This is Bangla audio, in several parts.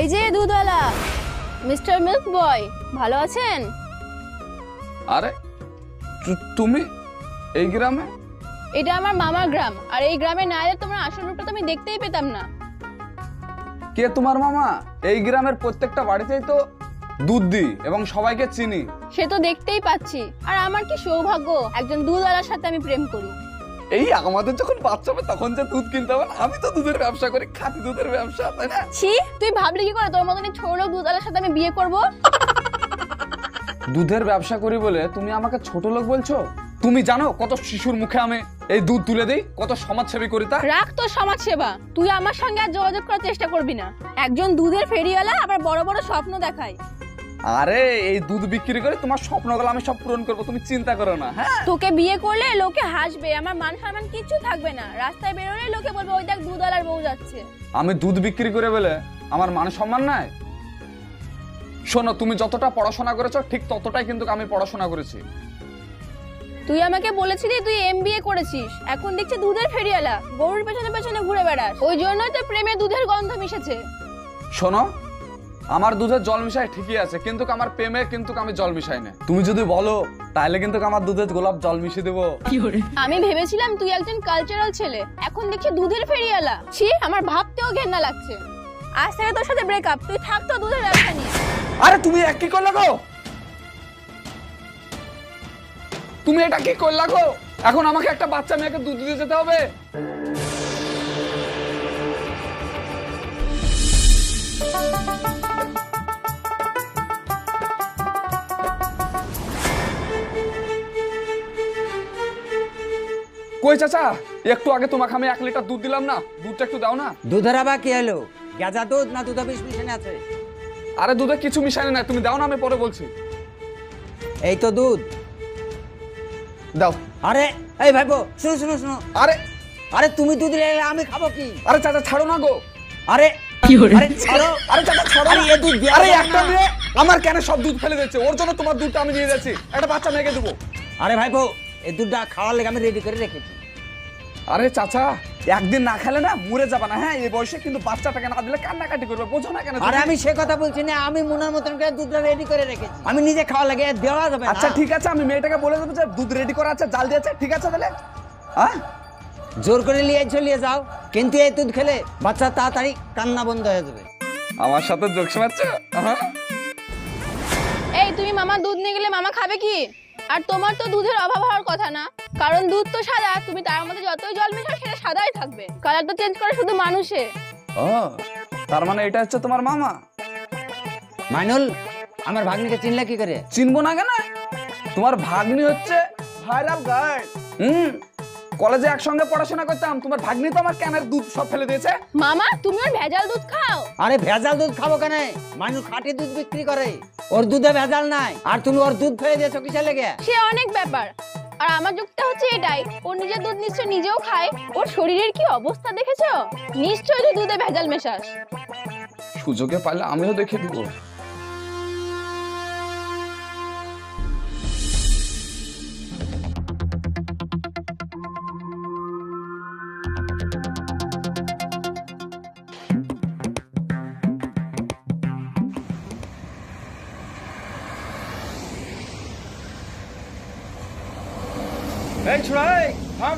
এই যে দুধওয়ালা মিস্টার মিল্ক বয় ভালো আছেন? আরে তুমি এই গ্রামে? এটা আমার মামার গ্রাম আর এই গ্রামে না এলে তোমার আসল রূপটা তো আমি দেখতেই পেতাম না। কে তোমার মামা? এই গ্রামের প্রত্যেকটা বাড়িতেই তো দুধ দিই এবং সবাইকে চিনি। সে তো দেখতেই পাচ্ছি আর আমার কি সৌভাগ্য একজন দুধওয়ালার সাথে আমি প্রেম করি। এই আমাদের যখন বাচ্চা হবে তখন যে দুধ কিনতে হবে আমি তো দুধের ব্যবসা করি খাঁটি দুধের ব্যবসা তাই না? ছি তুই ভাবলি কি করে? তোর মতন এই ছোট লোক সাথে আমি বিয়ে করব? দুধের ব্যবসা করি বলে তুমি আমাকে ছোট লোক বলছো? তুমি জানো কত শিশুর মুখে আমি এই দুধ তুলে দেই? কত সমাজসেবী করি তা? রাখ তোর সমাজ সেবা তুই আমার সঙ্গে আর যোগাযোগ করার চেষ্টা করবি না। একজন দুধের ফেরিওয়ালা আবার বড় বড় স্বপ্ন দেখায়। আরে এই দুধ বিক্রি করে তোমার স্বপ্নগুলো আমি সব পূরণ করব তুমি চিন্তা করো না হ্যাঁ? তোকে বিয়ে করলে লোকে হাসবে আমার মান সম্মান কিচ্ছু থাকবে না। রাস্তায় বেরোলে লোকে বলবে ওই দেখ দুধওয়ালার বউ যাচ্ছে। আমি দুধ বিক্রি করে বলে আমার মান সম্মান নাই? শোনো তুমি যতটা পড়াশোনা করেছ ঠিক ততটাই কিন্তু আমি পড়াশোনা করেছি। তুই আমাকে বলেছিলি তুই এমবিএ করেছিস। এখন দেখছি দুধের ফেরিওয়ালা গরুর পেছনে পেছনে ঘুরে বেড়াস। ওই জন্যই তো প্রেমে দুধের গন্ধ মিশেছে। শোনো আমার দুধের জল মিশাই ঠিকই আছে কিন্তু আমার প্রেমে কিন্তু আমি জল মিশাই না তুমি যদি বলো তাহলে কিন্তু আমার দুধের গোলাপ জল মিশিয়ে দেবো। আমি ভেবেছিলাম তুই একজন কালচারাল ছেলে এখন দেখি দুধের ফেরিওয়ালা। ছি আমার ভাবতেও ঘেন্না লাগছে। আজ থেকে তোর সাথে ব্রেকআপ তুই থাক তো দুধের ব্যবসা নিয়ে। আরে তুমি এক কি করলে গো? তুমি এটা কি করলা গো? এখন আমাকে একটা বাচ্চা মেয়েকে দুধ দিতে যেতে হবে? কই চাচা? একটু আগে তোমাকে আমি এক লিটার দুধ দিলাম না দুধটা একটু দাও না। দুধের আবার কি হলো? গেজা দুধ না দুধ বিষ মিশানো আছে? আরে দুধে কিছু মিশাই না তুমি দাও না আমি পরে বলছি। এই তো দুধ। দাও। আরে এই ভাইবো শুনো শুনো শুনো। আরে। আরে তুমি দুধ নিয়ে এলে আমি খাব কি? আরে চাচা ছাড়ো না গো। আরে আরে ছাড়ো। আরে চাচা ছাড়ো আরে। এ দুধ আরে একটা। মেয়ে আমার কেন সব দুধ ফেলে দিচ্ছে ওর জন্য তোমার দুধটা আমি নিয়ে যাচ্ছি। একটা বাচ্চা মেয়েকে দেবো। আরে ভাইবো এই দুধটা খাওয়ার লেগে আমি রেডি করে রেখেছি। আরে চাচা একদিন না খেলে না মরে যাবে না হ্যাঁ? এই বয়সে কিন্তু বাচ্চাটাকে না দিলে কান্নাকাটি করবে বোঝো না কেন আরে আমি সে কথা বলছি না আমি মনের মতন করে দুধটা রেডি করে রেখেছি। আমি নিজে খাওয়া লাগে দেওয়া যাবে না। আচ্ছা ঠিক আছে আমি মেয়েটাকে বলে দেবো যে দুধ রেডি করা আছে জাল দিয়েছে ঠিক আছে তাহলে? হ্যাঁ? জোর করে নিয়ে চলিয়ে যাও কিন্তু এই দুধ খেলে বাচ্চা তাড়াতাড়ি কান্না বন্ধ হয়ে যাবে। আমার সাথে যোগ মারছো হ্যাঁ? এই তুমি মামা দুধ নিয়ে গেলে মামা খাবে কি? আর তোমার তো দুধের অভাব হওয়ার কথা না। কারণ দুধ তো সাদা তুমি তার মধ্যে যতই জল মেশাও সেটা সাদাই থাকবে। কালার তো চেঞ্জ করে শুধু মানুষে ও তার মানে এটা হচ্ছে তোমার মামা? মাইনুল আমার ভাগ্নিকে চিনলে কি করে? চিনবো না কেন? তোমার ভাগ্নি হচ্ছে ভাইরাল গার্ল। হুম কলেজে একসঙ্গে পড়াশোনা করতাম তোমার ভাগ্নি তো আমার ক্যানের দুধ সব ফেলে দিয়েছে। মামা তুমি ওর ভেজাল দুধ খাও। আরে ভেজাল দুধ খাব কেন? মানুষ খাঁটি দুধ বিক্রি করে। ওর দুধে ভেজাল নাই। আর তুমি ওর দুধ ফেলে দিয়েছ কিসের লেগে? সে অনেক ব্যাপার। আর আমার যুক্তি হচ্ছে এটাই ও নিজের দুধ নিশ্চয় নিজেও খায়। ওর শরীরের কি অবস্থা দেখেছ? নিশ্চয়ই তুই দুধে ভেজাল মেশাস। সুযোগে পাইলে আমিও দেখে দিব। এই ছোড়াই থাম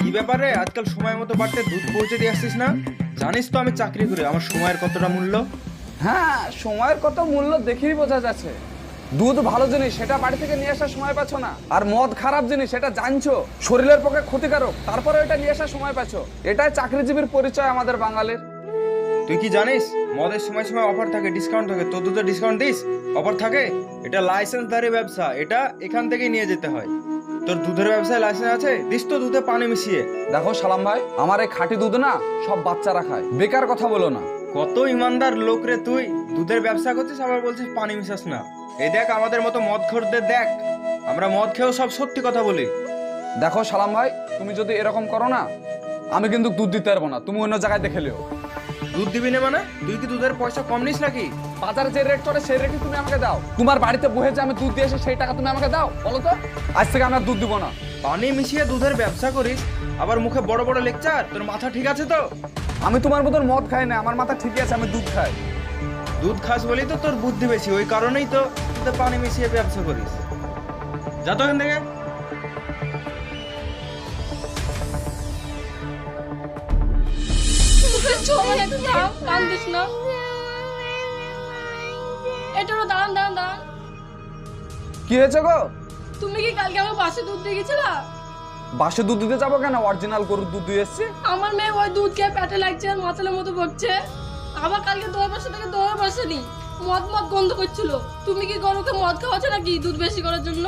কি ব্যাপারে? আজকাল সময় মতো বাড়তে দুধ পৌঁছে দিয়ে আসছিস না? জানিস তো আমি চাকরি করি আমার সময়ের কতটা মূল্য? হ্যাঁ সময়ের কত মূল্য দেখেই বোঝা যাচ্ছে। দুধ ভালো জিনিস সেটা বাড়ি থেকে নিয়ে আসার সময় পাচ্ছ না। আর মদ খারাপ জিনিস সেটা জানছো। শরীরের পক্ষে ক্ষতিকারক তারপরে এটা নিয়ে আসার সময় পাচ্ছ। এটাই চাকরিজীবীর পরিচয় আমাদের বাঙালির। তুই কি জানিস? মদের সময় সময় অফার থাকে ডিসকাউন্ট থাকে। তোর দুধে ডিসকাউন্ট দিস অফার থাকে? এটা লাইসেন্সধারী ব্যবসা এটা এখান থেকেই নিয়ে যেতে হয়। তোর দুধের ব্যবসায় লাইসেন্স আছে দিস তো দুধে পানি মিশিয়ে। দেখো সালাম ভাই আমার এই খাঁটি দুধ না সব বাচ্চারা খায় বেকার কথা বলো না। কত ইমানদার লোক রে তুই দুধের ব্যবসা করছিস আবার বলছিস পানি মিশাস না। এই দেখ আমাদের মতো মদ খোরদের দেখ আমরা মদ খেয়েও সব সত্যি কথা বলি। দেখো সালাম ভাই তুমি যদি এরকম করো না আমি কিন্তু দুধ দিতে পারব না তুমি অন্য জায়গায় দেখে লিও। দুধ দিবি না মানে? তুই কি দুধের পয়সা কম নিস নাকি? বাজারে যে রেট চলে সেই রেটই তুমি আমাকে দাও। তোমার বাড়িতে বসে যে আমি দুধ দিয়েছি সেই টাকা তুমি আমাকে দাও বলো তো? আজ থেকে আমি দুধ দিব না। পানি মিশিয়ে দুধের ব্যবসা করিস আবার মুখে বড় বড় লেকচার তোর মাথা ঠিক আছে তো? আমি তোমার মতন মদ খাই না আমার মাথা ঠিকই আছে আমি দুধ খাই। দুধ খাস বলেই তো তোর বুদ্ধি বেশি ওই কারণেই তো দুধে পানি মিশিয়ে ব্যবসা করিস। যা তো এখান থেকে। একটু দাঁড়াও কান্দিস না এটা দাঁড়ান দাঁড়ান দাঁড়ান কি হয়েছে গো? তুমি কি কালকে আমার বাসে দুধ দিয়ে গেছিলা? বাসে দুধ দিতে যাব কেন? অরিজিনাল গরুর দুধ দিয়ে এসছি। আমার মেয়ে ওই দুধ খেয়ে পেটে লাগছে আর মাথালের মতো বকছে। আবার কালকে দোয়ার পাশে থেকে দোয়ার বসেনি মদ মদ গন্ধ করছিল। তুমি কি গরুকে মদ খাওয়াচ্ছ নাকি দুধ বেশি করার জন্য?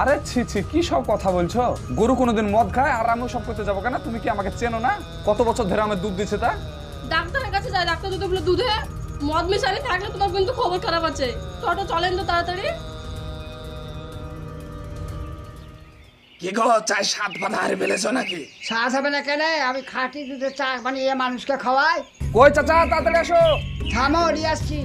আরে ছি ছি কি সব কথা বলছো? গরু কোনোদিন মদ খায় আর আমিও সব করতে যাব কেন? তুমি কি আমাকে চেনো না? কত বছর ধরে আমার দুধ দিচ্ছে তা? ডাক্তারের কাছে যায় ডাক্তার যদি বলে দুধে মদ মিশালে থাকলে তোমার কিন্তু খবর খারাপ আছে। টোটো চলেন তো তাড়াতাড়ি। কি গো চায় সাত পাতা হারে ফেলেছো নাকি? হবে না কেন? আমি খাঁটি দুধে চা বানিয়ে মানুষকে খাওয়াই। কই চাচা তাড়াতাড়ি আসো। থামো নিয়ে আসছি।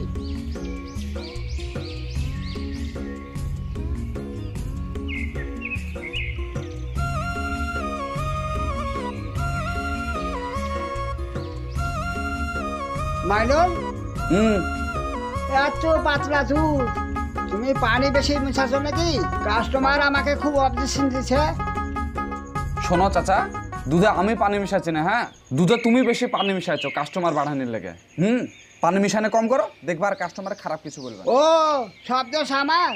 হুম। এত পাতলা দুধ তুমি পানি বেশি মিশাচ্ছ নাকি? কাস্টমার আমাকে খুব অবজেকশন দিচ্ছে শোনো চাচা দুধে আমি পানি মিশাচ্ছি না হ্যাঁ? দুধে তুমি বেশি পানি কাস্টমার বাড়ানির লেগে। হুম? পানি মিশানো কম করো দেখবা আর কাস্টমার খারাপ কিছু বলবে ও শব্দ সামার।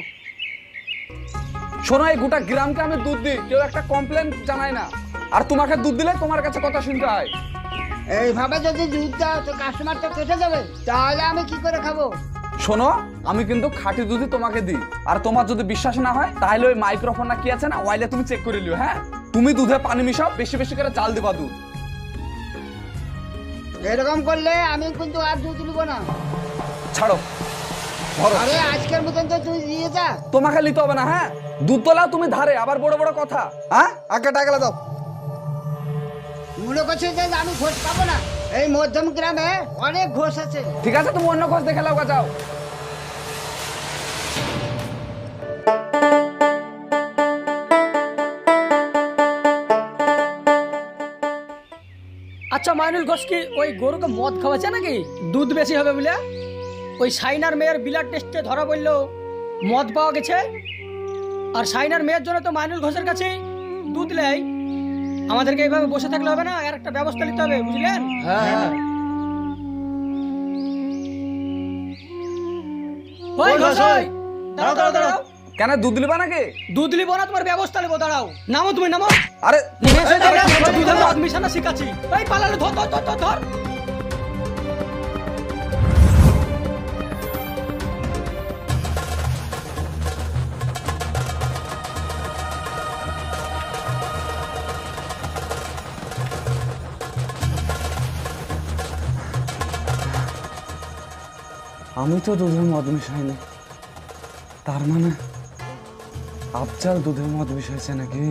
শোনো এই গোটা গ্রামকে আমি দুধ দিই কেউ একটা কমপ্লেন জানায় না। আর তোমাকে দুধ দিলে তোমার কাছে কথা শুনতে হয়। এইভাবে যদি দুধ দাও তো কাস্টমার তো কেটে যাবে তাহলে আমি কি করে খাব? শোনো আমি কিন্তু খাঁটি দুধই তোমাকে দিই। আর তোমার যদি বিশ্বাস না হয় তাহলে ওই মাইক্রোফোন না কি আছে না ওয়াইলে তুমি চেক করে লিও হ্যাঁ? তুমি দুধে পানি মিশাও বেশি বেশি করে চাল দিবা দুধ। এরকম করলে আমি কিন্তু আর দুধ নিব না। ছাড়ো। ধরো। আরে আজকের মতন তো তুই দিয়ে যা। তোমাকে নিতে হবে না হ্যাঁ? দুধ তোলাও তুমি ধারে আবার বড় বড় কথা। হ্যাঁ? আগে টাকা দাও। মনে করছে যে আমি ঘোষ পাবো না, এই মধ্যম গ্রামে অনেক ঘোষ আছে। ঠিক আছে, তুমি অন্য খোঁজ দেখে লাও যাও। আচ্ছা মাইনুল ঘোষ কি ওই গরুকে মদ খাওয়াচ্ছে নাকি? দুধ বেশি হবে বলে? ওই সাইনার মেয়ের ব্লাড টেস্টে ধরা পড়ল, মদ পাওয়া গেছে? আর সাইনার মেয়ের জন্য তো মাইনুল ঘোষের কাছে দুধ নেই। আমাদেরকে এইভাবে বসে থাকলে হবে না আর একটা ব্যবস্থা নিতে হবে বুঝলেন ওই দাঁড়াও দাঁড়াও দাঁড়াও কেন দুধ লিবা নাকি দুধ লিবো না তোমার ব্যবস্থা নেব দাঁড়াও নামো তুমি নামো আরে দুধে মিশানো শিখাচ্ছি এই পালালে ধর ধর ধর ধর আমি তো দুধের মদ মিশাইনি তার মানে আফজাল দুধের মদ মিশাইছে নাকি?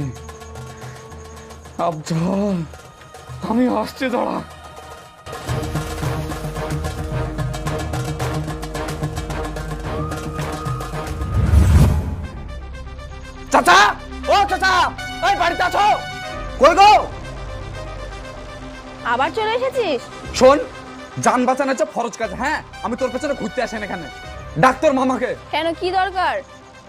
আফজাল আমি আসছি দাঁড়া। চাচা! ও চাচা এই বাড়িতে আছো? কই গো? আবার চলে এসেছিস? শোন যান বাঁচানো হচ্ছে ফরজ কাজ হ্যাঁ? আমি তোর পেছনে ঘুরতে আসেন এখানে। ডাক্তার মামাকে। কেন? কি দরকার?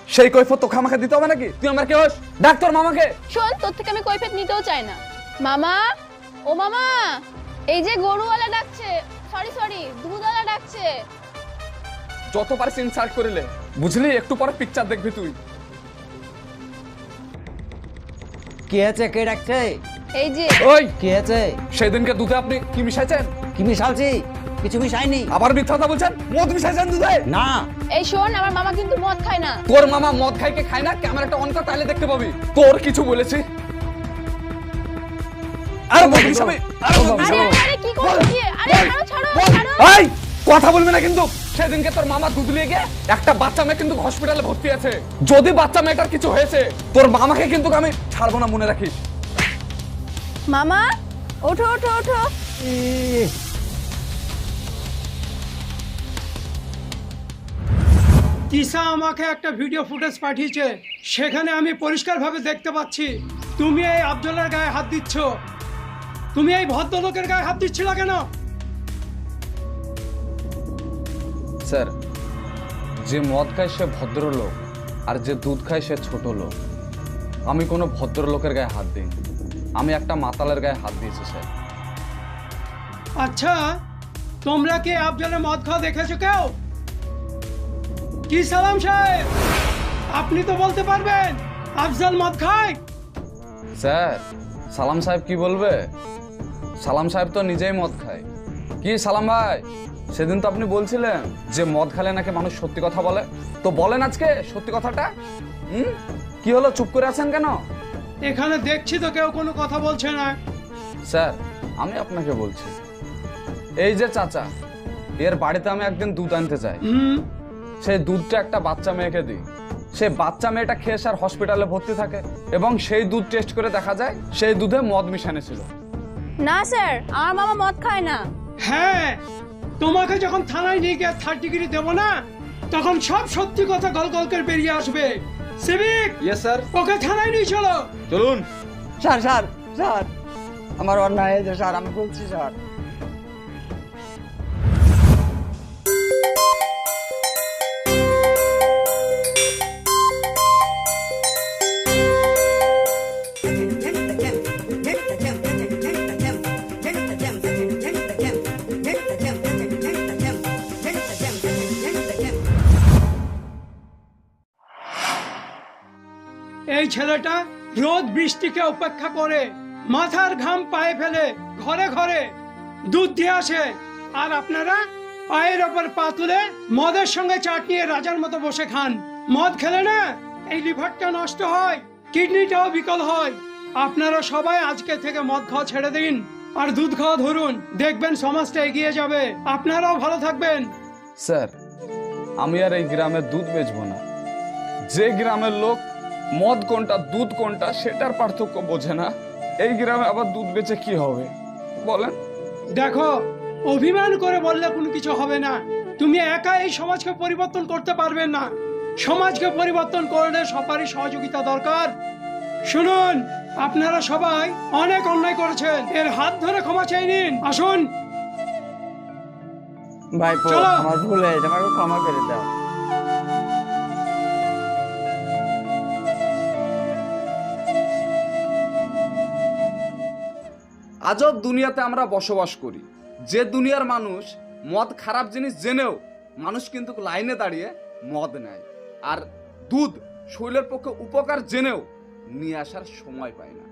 সেই কৈফত তোকে আমাকে দিতে হবে নাকি? তুই আমার কে হোস? ডাক্তার মামাকে। শোন তোর থেকে আমি কৈফিয়ত নিতেও চাই না। মামা ও মামা এই যে গরুওয়ালা ডাকছে সরি সরি দুধওয়ালা ডাকছে। যত পারিস ইনসাল্ট করিলে বুঝলি? একটু পরে পিকচার দেখবি তুই। কি আছে কে ডাকছে? এই যে ওই কি আছে? সেদিনকে দুধে আপনি কি মিশাইছেন? কি মিশালছি? কিছু মিশাইনি। আবার মিথ্যা কথা বলছেন? মদ মিশাইছেন দুধে? না। এই শোন আমার মামা কিন্তু মদ খায় না। তোর মামা মদ খাইকে খায় না? ক্যামেরাটা অন কর তাহলে দেখতে পাবি। তোর কিছু বলেছি। আরে মদ মিশাবি আরে মদ আরে মিশাবো। আরে, কি করছিস? আরে ছাড়ো ছাড়ো ছাড়ো। এই কথা বলবি না কিন্তু। সেদিনকে তোর মামা দুধ নিয়ে গিয়ে একটা বাচ্চা মেয়ে কিন্তু হসপিটালে ভর্তি আছে। যদি বাচ্চা মেয়েটার কিছু হয়েছে তোর মামাকে কিন্তু আমি ছাড়বো না মনে রাখিস। মামা ওঠো ওঠো ওঠো। তিশা আমাকে একটা ভিডিও ফুটেজ পাঠিয়েছে। সেখানে আমি পরিষ্কারভাবে দেখতে পাচ্ছি। তুমি এই আফজলের গায়ে হাত দিচ্ছ। তুমি এই ভদ্রলোকের গায়ে হাত দিচ্ছিল কেন? স্যার যে মদ খায় সে ভদ্রলোক আর যে দুধ খায় সে ছোট লোক। আমি কোনো ভদ্রলোকের গায়ে হাত দিইনি। আমি একটা মাতালের গায়ে হাত দিয়েছি স্যার। আচ্ছা তোমরা কি আফজলের মদ খাওয়া দেখেছ কেউ? কি সালাম সাহেব? আপনি তো বলতে পারবেন আফজল মদ খায়? স্যার সালাম সাহেব কি বলবে? সালাম সাহেব তো নিজেই মদ খায়। কি সালাম ভাই? সেদিন তো আপনি বলছিলেন যে মদ খেলে নাকি মানুষ সত্যি কথা বলে। তো বলেন আজকে সত্যি কথাটা। হুম? কি হলো চুপ করে আছেন কেন? এখানে দেখছি তো কেউ কোনো কথা বলছে না। স্যার আমি আপনাকে বলছি। এই যে চাচা এর বাড়িতে আমি একদিন দুধ আনতে চাই। হুম। সেই দুধটা একটা বাচ্চা মেয়েকে দিই। সে বাচ্চা মেয়েটা খেয়ে স্যার হসপিটালে ভর্তি থাকে এবং সেই দুধ টেস্ট করে দেখা যায় সেই দুধে মদ মিশানো ছিল। না স্যার আমার মামা মদ খায় না। হ্যাঁ তোমাকে যখন থানায় নিয়ে গিয়ে থার্ড ডিগ্রি দেবো না তখন সব সত্যি কথা গল গল করে বেরিয়ে আসবে। সিভিক ইয়েস স্যার ওকে থানায় নিয়ে চলো। চলুন। Sir sir sir. আমার অন্যায় হয়েছে স্যার আমি বলছি স্যার। বৃষ্টিকে উপেক্ষা করে মাথার ঘাম পায়ে ফেলে ঘরে ঘরে দুধ দিয়ে আসে। আর আপনারা পায়ের ওপর পা তুলে মদের সঙ্গে চাটনিয়ে রাজার মতো বসে খান। মদ খেলে না এই লিভারটা নষ্ট হয়, কিডনিটাও বিকল হয়। আপনারা সবাই আজকে থেকে মদ খাওয়া ছেড়ে দিন আর দুধ খাওয়া ধরুন। দেখবেন সমাজটা এগিয়ে যাবে। আপনারাও ভালো থাকবেন। স্যার, আমি আর এই গ্রামের দুধ বেচবো না। যে গ্রামের লোক মদ কোনটা দুধ কোনটা সেটার পার্থক্য বোঝে না। এই গ্রামে আবার দুধ বেচে কি হবে? বলেন। দেখো অভিমান করে বললে কোনো কিছু হবে না। তুমি একা এই সমাজকে পরিবর্তন করতে পারবে না। সমাজকে পরিবর্তন করলে সবারই সহযোগিতা দরকার। শুনুন আপনারা সবাই অনেক অন্যায় করেছেন। এর হাত ধরে ক্ষমা চাই নিন। আসুন। ভাই চলো। আমার ভুল হয়েছে আমাকে ক্ষমা করে দাও। আজব দুনিয়াতে আমরা বসবাস করি। যে দুনিয়ার মানুষ মদ খারাপ জিনিস জেনেও মানুষ কিন্তু লাইনে দাঁড়িয়ে মদ নেয়। আর দুধ শরীরের পক্ষে উপকার জেনেও নিয়ে আসার সময় পায় না।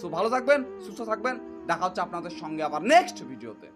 সো ভালো থাকবেন, সুস্থ থাকবেন। দেখা হচ্ছে আপনাদের সঙ্গে আবার নেক্সট ভিডিওতে